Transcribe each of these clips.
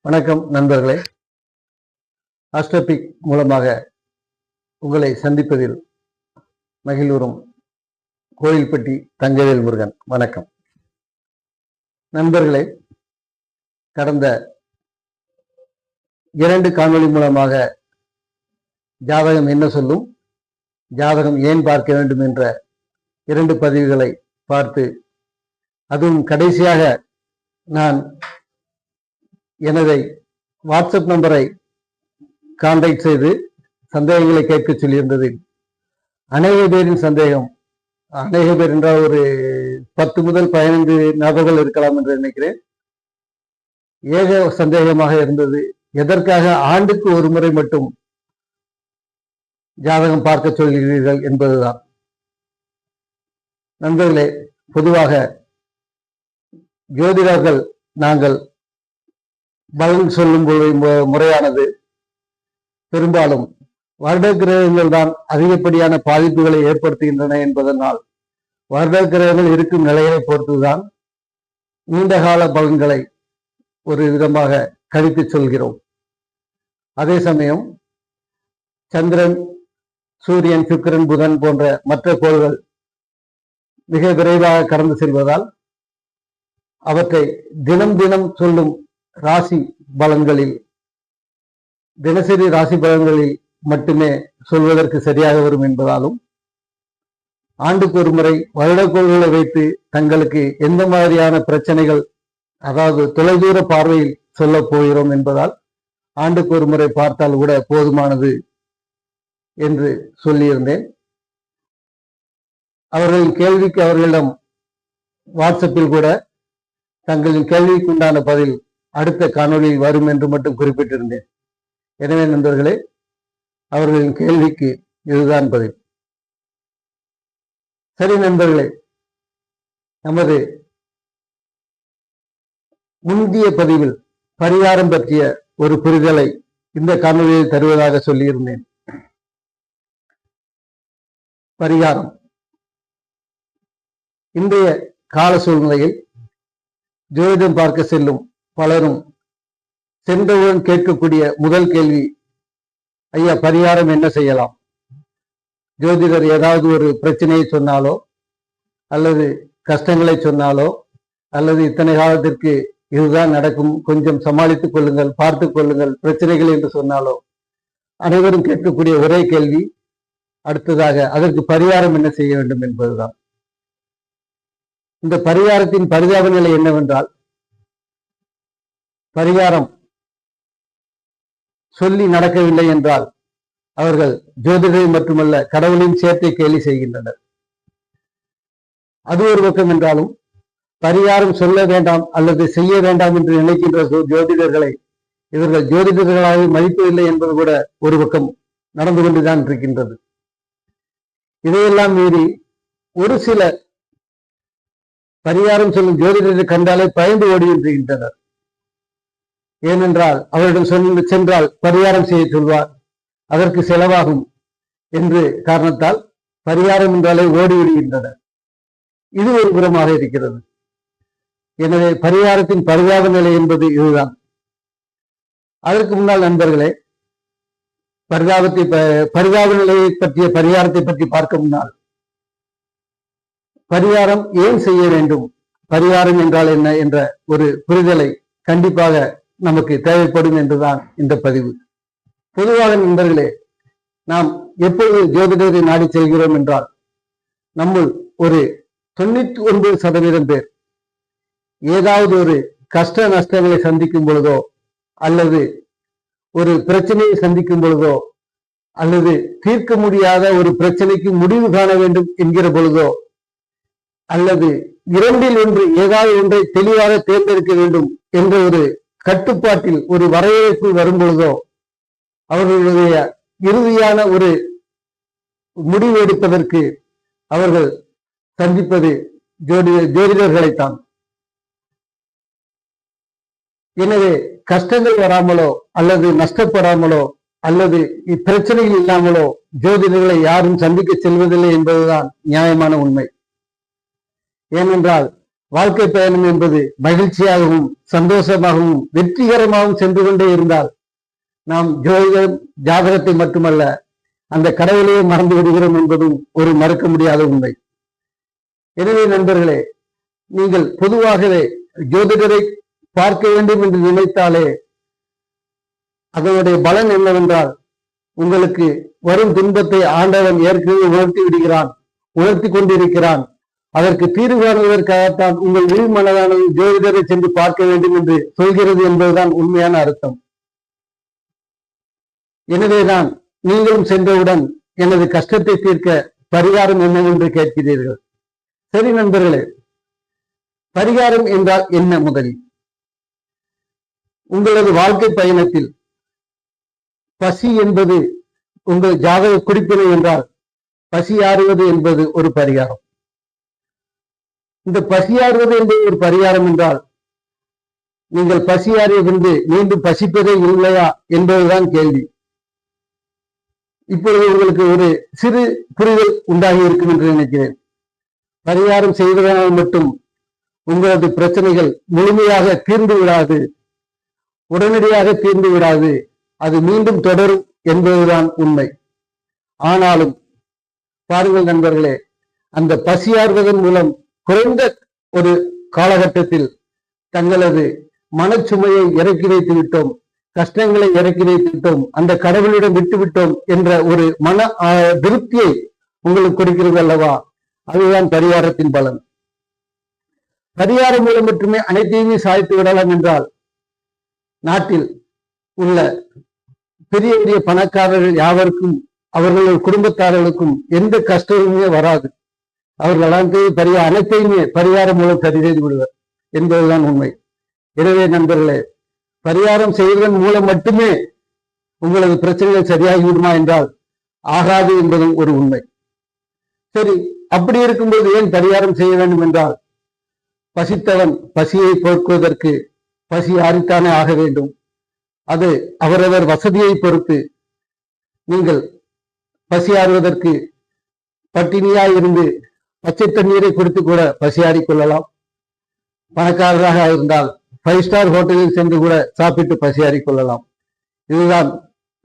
வணக்கம் நண்பர்களே. ஆஸ்ட்ரோபிக் மூலமாக உங்களை சந்திப்பதில் மகிழ்வுறும் கோயில்பட்டி தங்கவேல் முருகன். வணக்கம். நண்பர்களே கடந்த இரண்டு காணொளி மூலமாக ஜாதகம் என்ன சொல்லும்? ஜாதகம் ஏன் பார்க்க வேண்டும் என்ற இரண்டு பதிவுகளை பார்த்து அதுவும் கடைசியாக நான் எனதை வாட்ஸ்அப் நம்பரை கான்டாக்ட் செய்து சந்தேகங்களை கேட்க சொல்லியிருந்ததில் அநேக பேரின் சந்தேகம். அநேக பேர் என்றால் ஒரு பத்து முதல் பதினைந்து நபர்கள் இருக்கலாம் என்று நினைக்கிறேன். ஏக சந்தேகமாக இருந்தது. எதற்காக ஆண்டுக்கு ஒரு முறை மட்டும் ஜாதகம் பார்க்க சொல்கிறீர்கள் என்பதுதான். நண்பர்களே பொதுவாக ஜோதிடர்கள் நாங்கள் பலன் சொல்லும் முறையானது. பெரும்பாலும் வருட கிரகங்கள் தான் அதிகப்படியான பாதிப்புகளை ஏற்படுத்துகின்றன என்பதனால் வருட கிரகங்கள் இருக்கும் நிலையை பொறுத்துதான் நீண்டகால பலன்களை ஒரு விதமாக கணித்து சொல்கிறோம். அதே சமயம் சந்திரன் சூரியன் சுக்கிரன் புதன் போன்ற மற்ற கோள்கள் மிக விரைவாக கடந்து செல்வதால் அவற்றை தினம் தினம் சொல்லும் ராசி பலன்களில் தினசரி ராசி பலன்களில் மட்டுமே சொல்வதற்கு சரியாக வரும் என்பதாலும் ஆண்டுக்கு ஒரு முறை வருடக்கோள்களை வைத்து தங்களுக்கு எந்த மாதிரியான பிரச்சனைகள் அதாவது தொலைதூர பார்வையில் சொல்ல போகிறோம் என்பதால் ஆண்டுக்கு ஒரு முறை பார்த்தால் கூட போதுமானது என்று சொல்லியிருந்தேன். அவர்களின் கேள்விக்கு அவர்களிடம் வாட்ஸ்அப்பில் கூட தங்களின் கேள்விக்குண்டான பதில் அடுத்த காணொளியில் வரும் என்று மட்டும் குறிப்பிட்டிருந்தேன். எனவே நண்பர்களே அவர்களின் கேள்விக்கு இதுதான் பதில். சரி நண்பர்களே நமது முந்திய பதிவில் பரிகாரம் பற்றிய ஒரு புரிதலை இந்த காணொலியில் தருவதாக சொல்லியிருந்தேன். பரிகாரம். இன்றைய கால சூழ்நிலையில் ஜோதிடம் பார்க்க செல்லும் பலரும் சென்றவுடன் கேட்கக்கூடிய முதல் கேள்வி ஐயா பரிகாரம் என்ன செய்யலாம்? ஜோதிடர் ஏதாவது ஒரு பிரச்சனையை சொன்னாலோ அல்லது கஷ்டங்களை சொன்னாலோ அல்லது இத்தனை காலத்திற்கு இதுதான் நடக்கும் கொஞ்சம் சமாளித்துக் கொள்ளுங்கள் பார்த்து கொள்ளுங்கள் பிரச்சனைகள் என்று சொன்னாலோ அனைவரும் கேட்கக்கூடிய ஒரே கேள்வி அடுத்ததாக அதற்கு பரிகாரம் என்ன செய்ய வேண்டும் என்பதுதான். இந்த பரிகாரத்தின் பரிதாப நிலை என்னவென்றால் பரிகாரம் சொல்லி நடக்கவில்லை என்றால் அவர்கள் ஜோதிடரை மட்டுமல்ல கடவுளின் சேர்த்தை கேலி செய்கின்றனர். அது ஒரு பக்கம் என்றாலும் பரிகாரம் சொல்ல வேண்டாம் அல்லது செய்ய வேண்டாம் என்று நினைக்கின்ற ஜோதிடர்களை இவர்கள் ஜோதிடர்களாக மதிப்பதில்லை என்பது கூட ஒரு பக்கம் நடந்து கொண்டுதான் இருக்கின்றது. இதையெல்லாம் மீறி ஒரு சில பரிகாரம் சொல்லும் ஜோதிடரை கண்டாலே பயந்து ஓடுகின்றனர் ஏனென்றால் அவரிடம் சொல் சென்றால் பரிகாரம் செய்ய சொல்வார். அதற்கு செலவாகும் என்று காரணத்தால் பரிகாரம் என்றாலே ஓடிவிடுகின்றனர் இது ஒரு புறமாக இருக்கிறது. எனவே பரிகாரத்தின் பரிதாப நிலை என்பது இதுதான். அதற்கு முன்னால் நண்பர்களே பரிதாபத்தை ப- பரிதாப நிலையை பற்றிய பரிகாரத்தை பற்றி பார்க்க முன்னால் பரிகாரம் ஏன் செய்ய வேண்டும்? பரிகாரம் என்றால் என்ன? என்ற ஒரு புரிதலை கண்டிப்பாக நமக்கு தேவைப்படும் என்றுதான் இந்த பதிவு. பொதுவாக நண்பர்களே நாம் எப்பொழுது ஜோதிடரை நாடி செல்கிறோம் என்றால் நம்முள் ஒரு தொண்ணூத்தி ஒன்பது சதவீதம் பேர் ஏதாவது ஒரு கஷ்ட நஷ்டங்களை சந்திக்கும் பொழுதோ அல்லது ஒரு பிரச்சனையை சந்திக்கும் பொழுதோ அல்லது தீர்க்க முடியாத ஒரு பிரச்சனைக்கு முடிவு காண வேண்டும் என்கிற பொழுதோ அல்லது இரண்டில் ஒன்று ஏதாவது ஒன்றை தெளிவாக தேர்ந்தெடுக்க வேண்டும் என்ற ஒரு கட்டுப்பாட்டில் ஒரு வரையறைக்குள் வரும் பொழுதோ அவர்களுடைய இறுதியான ஒரு முடிவு எடுப்பதற்கு அவர்கள் சந்திப்பது ஜோடி ஜோதிடர்களைத்தான். எனவே கஷ்டங்கள் வராமலோ அல்லது நஷ்டப்படாமலோ அல்லது இப்பிரச்சனைகள் இல்லாமலோ ஜோதிடர்களை யாரும் சந்திக்க செல்வதில்லை என்பதுதான் நியாயமான உண்மை. ஏனென்றால் வாழ்க்கை பயணம் என்பது மகிழ்ச்சியாகவும் சந்தோஷமாகவும் வெற்றிகரமாகவும் சென்று கொண்டே இருந்தால் நாம் ஜோதிடம் ஜாதகத்தை மட்டுமல்ல அந்த கடவுளையே மறந்து விடுகிறோம் என்பதும் ஒரு மறுக்க முடியாத உண்மை. எனவே நண்பர்களே நீங்கள் பொதுவாகவே ஜோதிடரை பார்க்க வேண்டும் என்று நினைத்தாலே அதனுடைய பலன் என்னவென்றால் உங்களுக்கு வரும் துன்பத்தை ஆண்டவன் ஏற்கனவே உணர்த்தி விடுகிறான் உணர்த்தி கொண்டிருக்கிறான். அதற்கு தீர்வு காணுவதற்காகத்தான் உங்கள் உள் மனதானது ஜோதிடரை சென்று பார்க்க வேண்டும் என்று சொல்கிறது என்பதுதான் உண்மையான அர்த்தம். எனவேதான் நீங்களும் சென்றவுடன் எனது கஷ்டத்தை தீர்க்க பரிகாரம் என்னவென்று கேட்கிறீர்கள். சரி நண்பர்களே பரிகாரம் என்றால் என்ன முதலில்? உங்களது வாழ்க்கை பயணத்தில் பசி என்பது உங்கள் ஜாதக குறிப்பினை என்றால் பசி ஆறுவது என்பது ஒரு பரிகாரம். இந்த பசியாறுவது என்பது ஒரு பரிகாரம் என்றால் நீங்கள் பசியாறிய மீண்டும் பசிப்பதே இல்லையா என்பதுதான் கேள்வி. இப்பொழுது உங்களுக்கு ஒரு சிறு புரிதல் உண்டாகி இருக்கும் என்று நினைக்கிறேன். பரிகாரம் செய்வதனால் மட்டும் உங்களது பிரச்சனைகள் முழுமையாக தீர்ந்து விடாது. உடனடியாக தீர்ந்து விடாது. அது மீண்டும் தொடரும் என்பதுதான் உண்மை. ஆனாலும் பாருங்கள் நண்பர்களே அந்த பசியாறுவதன் மூலம் குறைந்த ஒரு காலகட்டத்தில் தங்களது மனச்சுமையை இறக்கி வைத்து விட்டோம். கஷ்டங்களை இறக்கி வைத்து விட்டோம். அந்த கடவுளிடம் விட்டு விட்டோம் என்ற ஒரு மன திருப்தியை உங்களுக்கு கொடுக்கிறது அல்லவா? அதுதான் பரிகாரத்தின் பலன். பரிகாரம் மூலம் மட்டுமே அனைத்தையுமே சாய்த்து விடலாம் என்றால் நாட்டில் உள்ள பெரிய பெரிய பணக்காரர்கள் யாவருக்கும் அவர்களது குடும்பத்தாரர்களுக்கும் எந்த கஷ்டமுமே வராது. அவர்கள் வந்து பெரிய அனைத்தையுமே பரிகாரம் மூலம் சரி செய்து விடுவர் என்பதுதான் உண்மை. எனவே நண்பர்களே பரிகாரம் செய்வதன் மூலம் மட்டுமே உங்களது பிரச்சனைகள் சரியாகிவிடுமா என்றால் ஆகாது என்பதும் ஒரு உண்மை. சரி அப்படி இருக்கும்போது ஏன் பரிகாரம் செய்ய வேண்டும் என்றால் பசித்தவன் பசியை போக்குவதற்கு பசி ஆறித்தானே ஆக வேண்டும். அது அவரவர் வசதியை பொறுத்து நீங்கள் பசி ஆறுவதற்கு பட்டினியாய் இருந்து பச்சை தண்ணீரை கொடுத்து கூட பசியாடி கொள்ளலாம். பணக்காரராக இருந்தால் ஃபைவ் ஸ்டார் ஹோட்டலில் சென்று கூட சாப்பிட்டு பசியாடி கொள்ளலாம். இதுதான்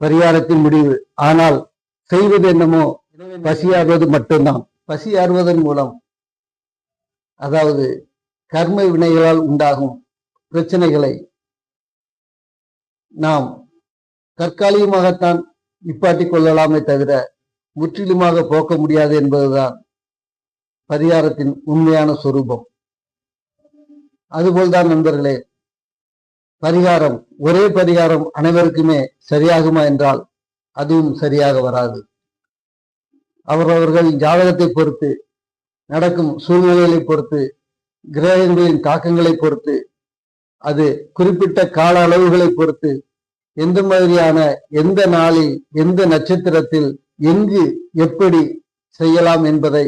பரிகாரத்தின் முடிவு. ஆனால் செய்வது என்னமோ பசியாறுவது மட்டும்தான். பசியாறுவதன் மூலம் அதாவது கர்ம வினைகளால் உண்டாகும் பிரச்சனைகளை நாம் தற்காலிகமாகத்தான் நிப்பாட்டிக் கொள்ளலாமே தவிர முற்றிலுமாக போக்க முடியாது என்பதுதான் பரிகாரத்தின் உண்மையான சொரூபம். அதுபோல்தான் நண்பர்களே பரிகாரம் ஒரே பரிகாரம் அனைவருக்குமே சரியாகுமா என்றால் அதுவும் சரியாக வராது. அவரவர்கள் ஜாதகத்தை பொறுத்து நடக்கும் சூழ்நிலைகளை பொறுத்து கிரகங்களின் தாக்கங்களை பொறுத்து அது குறிப்பிட்ட கால அளவுகளை பொறுத்து எந்த மாதிரியான எந்த நாளில் எந்த நட்சத்திரத்தில் எங்கு எப்படி செய்யலாம் என்பதை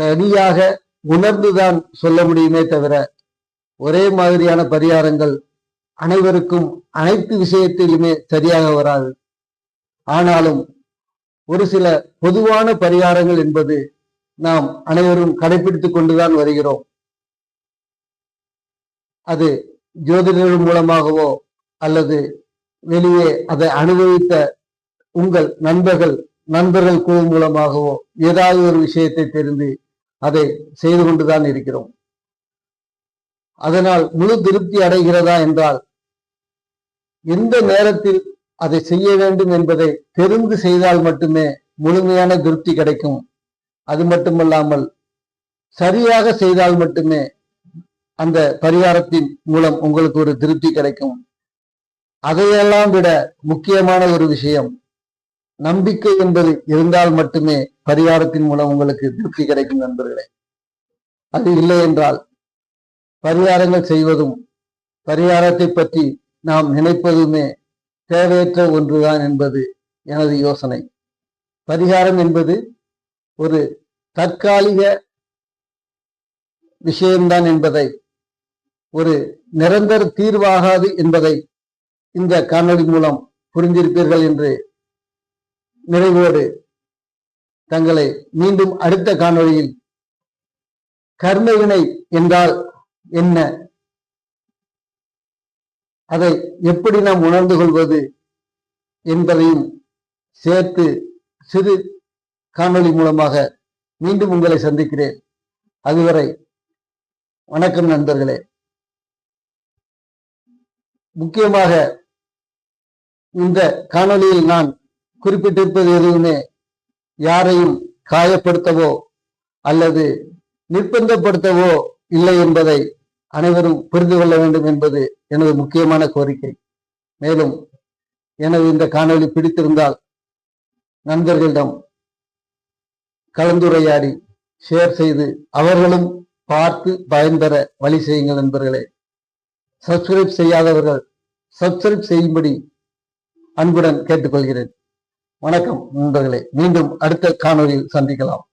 தனியாக உணர்ந்துதான் சொல்ல முடியுமே தவிர ஒரே மாதிரியான பரிகாரங்கள் அனைவருக்கும் அனைத்து விஷயத்திலுமே சரியாக வராது. ஆனாலும் ஒரு சில பொதுவான பரிகாரங்கள் என்பது நாம் அனைவரும் கடைபிடித்துக் கொண்டுதான் வருகிறோம். அது ஜோதிடர்கள் மூலமாகவோ அல்லது வெளியே அதை அனுபவித்த உங்கள் நண்பர்கள் நண்பர்கள் குழு மூலமாகவோ ஏதாவது ஒரு விஷயத்தை தெரிந்து அதை செய்து கொண்டுதான் இருக்கிறோம். அதனால் முழு திருப்தி அடைகிறதா என்றால் எந்த நேரத்தில் அதை செய்ய வேண்டும் என்பதை தெரிந்து செய்தால் மட்டுமே முழுமையான திருப்தி கிடைக்கும். அது மட்டுமல்லாமல் சரியாக செய்தால் மட்டுமே அந்த பரிகாரத்தின் மூலம் உங்களுக்கு ஒரு திருப்தி கிடைக்கும். அதையெல்லாம் விட முக்கியமான ஒரு விஷயம் நம்பிக்கை என்பது இருந்தால் மட்டுமே பரிகாரத்தின் மூலம் உங்களுக்கு திருப்தி கிடைக்கும் நண்பர்களே. அது இல்லை என்றால் பரிகாரங்கள் செய்வதும் பரிகாரத்தை பற்றி நாம் நினைப்பதுமே தேவையற்ற ஒன்றுதான் என்பது எனது யோசனை. பரிகாரம் என்பது ஒரு தற்காலிக விஷயம்தான் என்பதை ஒரு நிரந்தர தீர்வாகாது என்பதை இந்த காணொலி மூலம் புரிந்திருப்பீர்கள் என்று நிறைவோடு தங்களை மீண்டும் அடுத்த காணொளியில் கர்மவினை என்றால் என்ன? அதை எப்படி நாம் உணர்ந்து கொள்வது என்பதையும் சேர்த்து சிறு காணொளி மூலமாக மீண்டும் உங்களை சந்திக்கிறேன். அதுவரை வணக்கம் நண்பர்களே. முக்கியமாக இந்த காணொளியில் நான் குறிப்பிட்டிருப்பது எதுவுமே யாரையும் காயப்படுத்தவோ அல்லது நிர்பந்தப்படுத்தவோ இல்லை என்பதை அனைவரும் புரிந்து கொள்ள வேண்டும் என்பது எனது முக்கியமான கோரிக்கை. மேலும் எனது இந்த காணொளி பிடித்திருந்தால் நண்பர்களிடம் கலந்துரையாடி ஷேர் செய்து அவர்களும் பார்த்து பயன்பெற வழி செய்யுங்கள் நண்பர்களே. சப்ஸ்கிரைப் செய்யாதவர்கள் சப்ஸ்கிரைப் செய்யும்படி அன்புடன் கேட்டுக்கொள்கிறேன். வணக்கம் நண்பர்களே. மீண்டும் அடுத்த காணொலியில் சந்திக்கலாம்.